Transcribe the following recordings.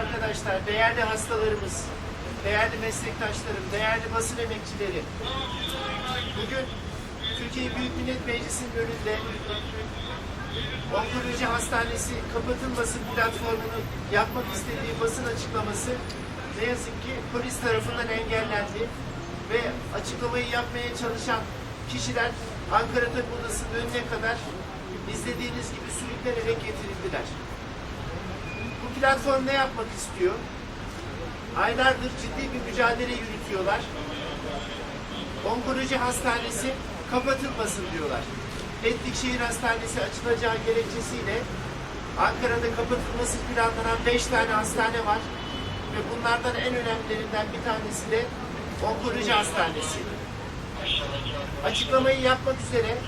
arkadaşlar, değerli hastalarımız, değerli meslektaşlarım, değerli basın emekçileri. Bugün Türkiye Büyük Millet Meclisi'nin önünde Onkoloji Hastanesi kapatılmasın platformunu yapmak istediği basın açıklaması ne yazık ki polis tarafından engellendi ve açıklamayı yapmaya çalışan kişiler Ankara Tabip Odası'nın önüne kadar izlediğiniz gibi sürüklenerek getirildiler. Bu platform ne yapmak istiyor? Aylardır ciddi bir mücadele yürütüyorlar. Onkoloji hastanesi kapatılmasın diyorlar. Etlik Şehir Hastanesi açılacağı gerekçesiyle Ankara'da kapatılması planlanan 5 tane hastane var. Ve bunlardan en önemlilerinden bir tanesi de Onkoloji Hastanesi. Açıklamayı yapmak üzere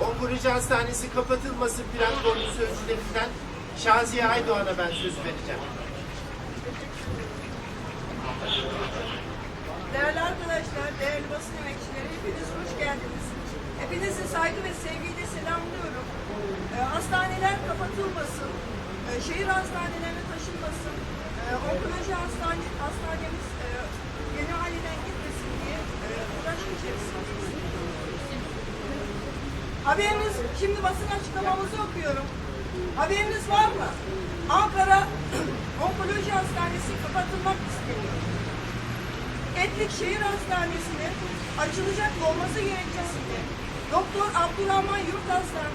Onkoloji Hastanesi kapatılması platformu sözcülerinden Şaziye Aydoğan'a ben söz vereceğim. Değerli arkadaşlar, değerli basın emekçileri, hepiniz hoş geldiniz. Hepinizi saygı ve sevgiyle selamlıyorum. Ee, hastaneler kapatılmasın, e, şehir hastanelerine taşınmasın, e, onkoloji hastane, hastanemiz e, yeni halinden gitmesin diye e, uğraşım içerisindeyiz. Haberiniz, şimdi basın açıklamamızı okuyorum. Haberiniz var mı? Ankara Onkoloji Hastanesi kapatılmak isteniyor. Etlik Şehir Hastanesi'nin açılacak olması gerekçesiyle Doktor Abdurrahman Yurtaslan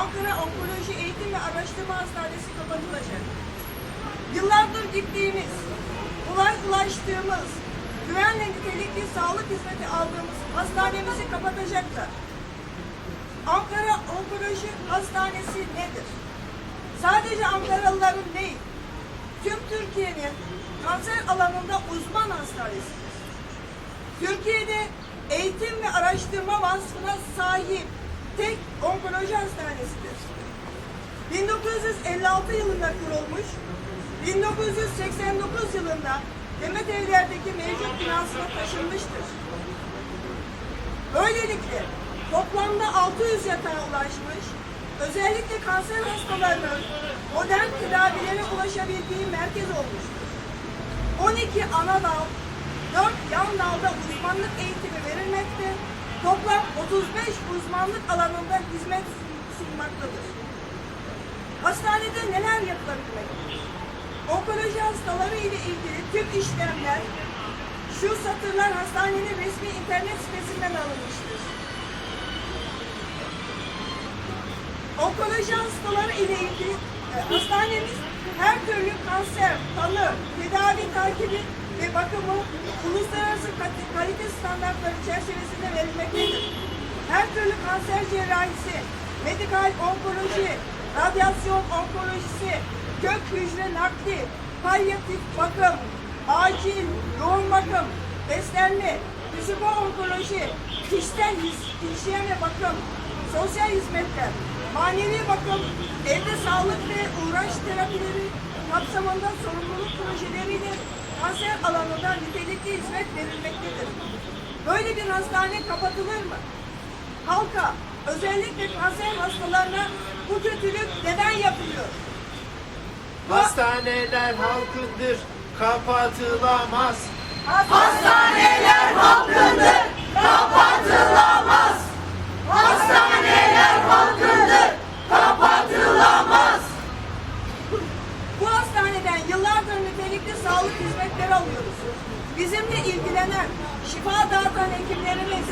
Ankara Onkoloji Eğitim ve Araştırma Hastanesi kapatılacak. Yıllardır gittiğimiz, kolay ulaştığımız, güvenle nitelikli sağlık hizmeti aldığımız hastanemizi kapatacaklar. Ankara Onkoloji Hastanesi nedir? Sadece Ankaralıların değil, tüm Türkiye'nin kanser alanında uzman hastanesidir. Türkiye'de eğitim ve araştırma vasfına sahip tek onkoloji hastanesidir. 1956 yılında kurulmuş, 1989 yılında Demet Evler'deki mevcut binasına taşınmıştır. Böylelikle toplamda 600 yatağa ulaşmış, özellikle kanser hastalarının modern tedavilere ulaşabildiği merkez olmuştur. 12 ana dal, 4 yan dalda uzmanlık eğitimi verilmekte, toplam 35 uzmanlık alanında hizmet sunmaktadır. Hastanede neler yapılabilmektedir? Onkoloji hastaları ile ilgili tüm işlemler şu satırlar hastanenin resmi internet sitesinden alınmıştır. Onkoloji hastaları ile ilgili e, hastanemiz her türlü kanser, tanı, tedavi takibi ve bakımı uluslararası kalite standartları çerçevesinde verilmektedir. Her türlü kanser cerrahisi, medikal onkoloji, radyasyon onkolojisi, kök hücre nakli, palyatif bakım, acil, yoğun bakım, beslenme, psiko-onkoloji, kişisel hijyen ve bakım, sosyal hizmetler, manevi bakım, evde sağlık ve uğraş terapileri kapsamında sorumluluk projeleriyle kanser alanında nitelikli hizmet verilmektedir. Böyle bir hastane kapatılır mı? Halka, özellikle kanser hastalarına bu kötülük neden yapılıyor? Hastaneler halkındır, kapatılamaz. Hastaneler halkındır, kapatılamaz. Hastaneler halkındır, kapatılamaz. Bu hastaneden yıllardır nitelikli sağlık hizmetleri alıyoruz. İlgilenen, şifa dağıtan hekimlerimiz,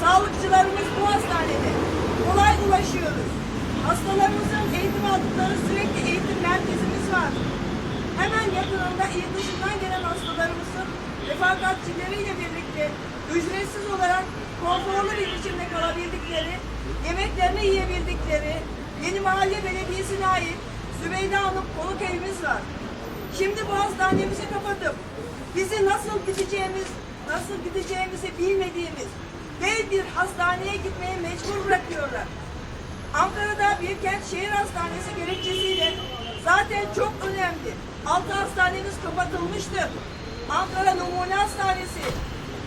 sağlıkçılarımız bu hastanede. Kolay ulaşıyoruz. Hastalarımızın eğitim aldıkları sürekli eğitim merkezimiz var. Hemen yakınında il dışından gelen hastalarımızın refakatçileriyle birlikte ücretsiz olarak konforlu bir biçimde kalabildikleri, yemeklerini yiyebildikleri, Yeni Mahalle Belediyesi'ne ait Zübeyde Hanım konuk evimiz var. Şimdi bu hastanemizi kapatıp bizi nasıl gideceğimiz, nasıl gideceğimizi bilmediğimiz dev bir hastaneye gitmeye mecbur bırakıyorlar. Ankara'da Bilkent Şehir Hastanesi gerekçesiyle zaten çok önemli. Altı hastanemiz kapatılmıştı. Ankara Numune Hastanesi,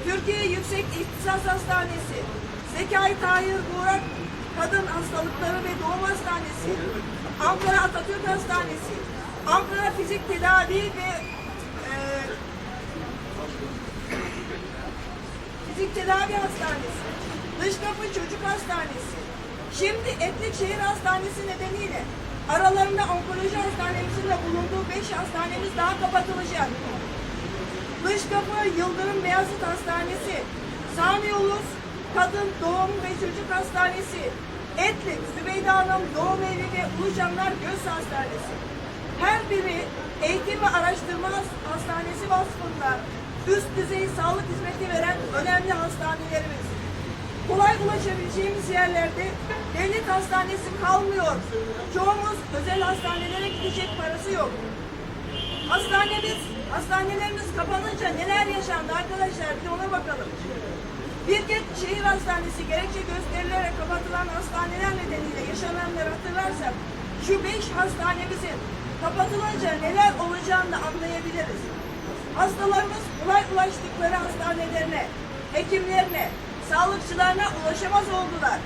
Türkiye Yüksek İhtisas Hastanesi, Zekai Tahir Burak Kadın Hastalıkları ve Doğum Hastanesi, Ankara Atatürk Hastanesi, Ankara Fizik Tedavi ve e, Fizik Tedavi Hastanesi, Dışkapı Çocuk Hastanesi, şimdi Etlik Şehir Hastanesi nedeniyle aralarında onkoloji hastanemizin de bulunduğu 5 hastanemiz daha kapatılacak. Dışkapı Yıldırım Beyazıt Hastanesi, Sami Ulus Kadın Doğum ve Çocuk Hastanesi, Etlik Zübeyde Hanım Doğum Evi ve Ulucanlar Göz Hastanesi. Her biri eğitim ve araştırma has- hastanesi vasfında üst düzey sağlık hizmeti veren önemli hastanelerimiz. Kolay ulaşabileceğimiz yerlerde devlet hastanesi kalmıyor. Çoğumuz özel hastanelere gidecek parası yok. Hastanemiz, hastanelerimiz kapanınca neler yaşandı arkadaşlar bir ona bakalım. Birgit Şehir Hastanesi gerekçe gösterilerek kapatılan hastaneler nedeniyle yaşananları hatırlarsak şu beş hastanemizin kapatılınca neler olacağını anlayabiliriz. Hastalarımız kolay ulaştıkları hastanelerine, hekimlerine, sağlıkçılarına ulaşamaz oldular.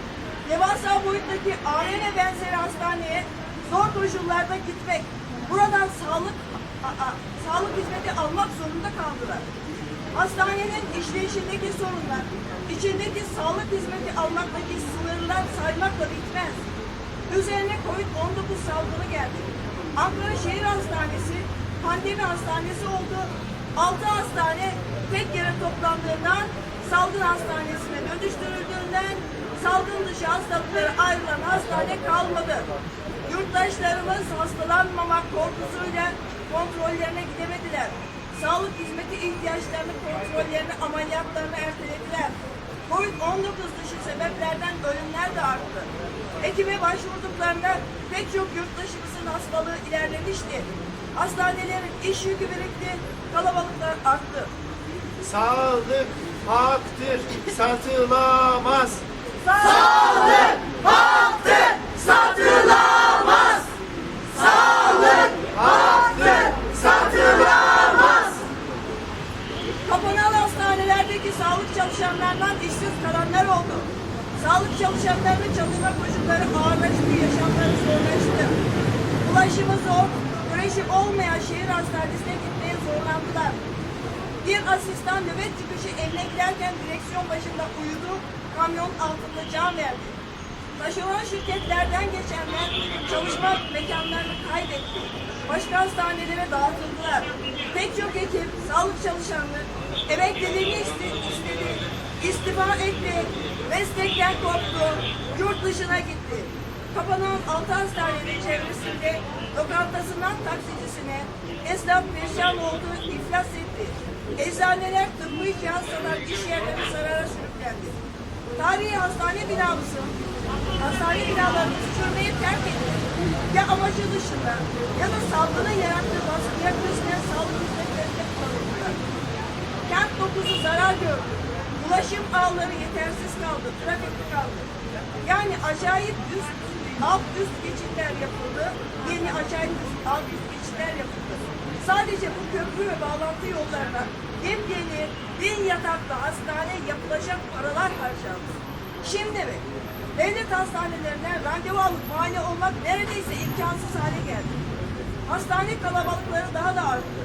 Devasa boyuttaki ARN benzeri hastaneye zor koşullarda gitmek, buradan sağlık a- a- sağlık hizmeti almak zorunda kaldılar. Hastanenin işleyişindeki sorunlar, içindeki sağlık hizmeti almaktaki sınırlar saymakla bitmez. Üzerine Covid-19 salgını geldi. Ankara Şehir Hastanesi pandemi hastanesi oldu. Altı hastane tek yere toplandığından salgın hastanesine dönüştürüldüğünden salgın dışı hastalıkları ayrılan hastane kalmadı. Yurttaşlarımız hastalanmamak korkusuyla kontrollerine gidemediler. Sağlık hizmeti ihtiyaçlarını, kontrollerini, ameliyatlarını ertelediler. Covid-19 dışı sebeplerden ölümler de arttı. Hekime başvurduklarında pek çok yurttaşımızın hastalığı ilerlemişti. Hastanelerin iş yükü birikti, kalabalıklar arttı. Sağlık haktır, satılamaz. Sağlık haktır, satılamaz. Sağlık Haktır, satılamaz. Kapanan hastanelerdeki sağlık çalışanlarından işsiz kalanlar oldu. Sağlık çalışanlarının çalışma koşulları ağırlaştı, yaşamları zorlaştı. Ulaşımı zor, güreşi olmayan şehir hastanesine gitmeye zorlandılar. Bir asistan nöbet çıkışı evine giderken direksiyon başında uyudu, kamyon altında can verdi. Taşeron şirketlerden geçenler çalışma mekanlarını kaybetti. Başka hastanelere dağıtıldılar. Pek çok ekip, sağlık çalışanları emekliliğini iste- istedi. İstifa etti. Meslekten koptu. Yurt dışına gitti. Kapanan altı hastanenin çevresinde lokantasından taksicisine esnaf perişan oldu, iflas etti. Eczaneler tıbbi cihaz satan iş yerleri zarara sürüklendi. Tarihi hastane binamızı, hastane binalarımızı çürümeye terk etti. Ya amacı dışında ya da salgının yarattığı baskıya kısmen sağlık hizmetlerinde kullanıldılar. Kent dokusu zarar gördü. Ulaşım ağları yetersiz kaldı, trafikli kaldı. Yani acayip üst, alt üst geçitler yapıldı. Yeni acayip alt üst geçitler yapıldı. Sadece bu köprü ve bağlantı yollarına yepyeni bin yataklı hastane yapılacak paralar harcandı. Şimdi mi? Devlet hastanelerine randevu alıp muayene olmak neredeyse imkansız hale geldi. Hastane kalabalıkları daha da arttı.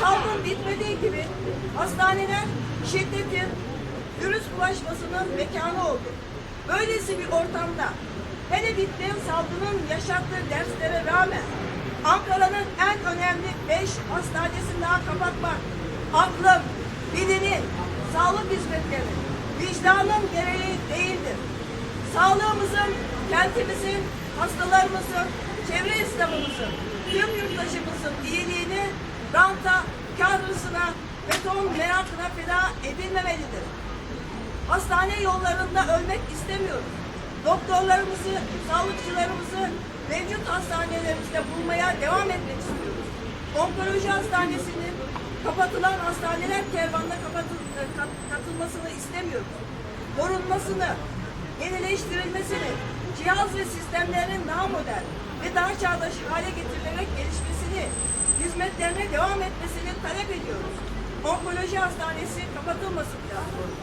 Salgın bitmediği gibi hastaneler şiddetin, virüs bulaşmasının mekanı oldu. Böylesi bir ortamda hele bitmeyen salgının yaşattığı derslere rağmen Ankara'nın en önemli beş hastanesini daha kapatmak aklım, bilinin, sağlık hizmetleri, vicdanın gereği değildir. Sağlığımızın, kentimizin, hastalarımızın, çevre esnafımızın, tüm yurttaşımızın iyiliğini ranta, kar hırsına, beton merakına feda edilmemelidir. Hastane yollarında ölmek istemiyoruz. Doktorlarımızı, sağlıkçılarımızı mevcut hastanelerimizde bulmaya devam etmek istiyoruz. Onkoloji Hastanesi'nin kapatılan hastaneler kervanına kapatıl, e, kat- katılmasını istemiyoruz. Korunmasını, yenileştirilmesini, cihaz ve sistemlerin daha modern ve daha çağdaş hale getirilerek gelişmesini, hizmetlerine devam etmesini talep ediyoruz. Onkoloji Hastanesi kapatılmasın platformu.